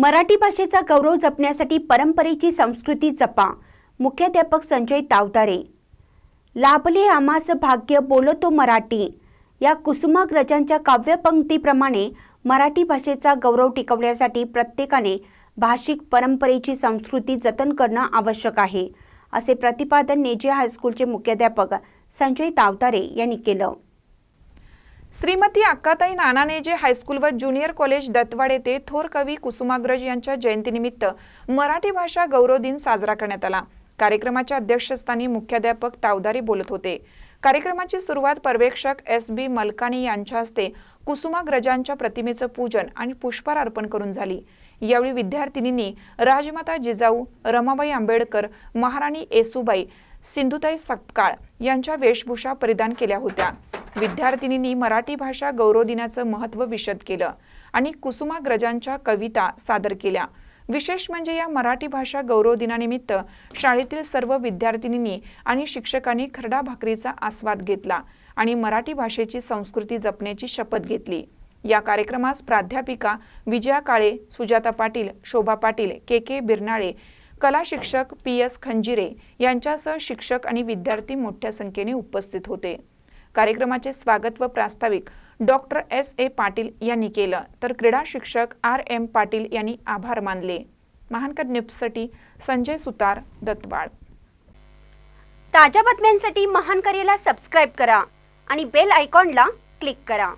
मराठी भाषेचा गौरव जपण्यासाठी परंपरेची संस्कृती जपा. मुख्याध्यापक संजय तावतारे लाभले आमास भाग्य बोलतो मराठी. या कुसुमाग्रजांच्या काव्यपंक्तीप्रमाणे मराठी भाषेचा गौरव टिकवण्यासाठी प्रत्येकाने भाषिक परंपरेची संस्कृती जतन करणं आवश्यक आहे असे प्रतिपादन नेजे हायस्कूलचे मुख्याध्यापक संजय तावतारे यांनी केलं. श्रीमती अक्काताई नानानेजे हायस्कूल व ज्युनियर कॉलेज दत्तवाड येथे थोर कवी कुसुमाग्रज यांच्या जयंतीनिमित्त मराठी भाषा गौरव दिन साजरा करण्यात आला. कार्यक्रमाच्या अध्यक्षस्थानी मुख्याध्यापक तावदारी बोलत होते. कार्यक्रमाची सुरुवात पर्यवेक्षक एस बी मलकानी यांच्या हस्ते कुसुमाग्रजांच्या प्रतिमेचं पूजन आणि पुष्पार अर्पण करून झाली. यावेळी विद्यार्थिनींनी राजमाता जिजाऊ रमाबाई आंबेडकर महाराणी येसुबाई सिंधुताई सपकाळ यांच्या वेशभूषा परिधान केल्या होत्या. विद्यार्थिनींनी मराठी भाषा गौरव दिनाचं महत्त्व विशद केलं आणि कुसुमाग्रजांच्या कविता सादर केल्या. विशेष म्हणजे या मराठी भाषा गौरव दिनानिमित्त शाळेतील सर्व विद्यार्थिनींनी आणि शिक्षकांनी खरडा भाकरीचा आस्वाद घेतला आणि मराठी भाषेची संस्कृती जपण्याची शपथ घेतली. या कार्यक्रमास प्राध्यापिका विजया काळे सुजाता पाटील शोभा पाटील के के बिरनाळे कला शिक्षक पी एस खंजिरे यांच्यासह शिक्षक आणि विद्यार्थी मोठ्या संख्येने उपस्थित होते. कार्यक्रमाचे स्वागत व प्रास्ताविक डॉक्टर एस. ए. पाटील यांनी केलं. तर क्रीडा शिक्षक आर. एम. पाटील यांनी आभार मानले. महानकर न्यूजसाठी संजय सुतार दत्तवाड. ताज्या बातम्यांसाठी महान करेला सबस्क्राईब करा आणि बेल आयकॉनला क्लिक करा.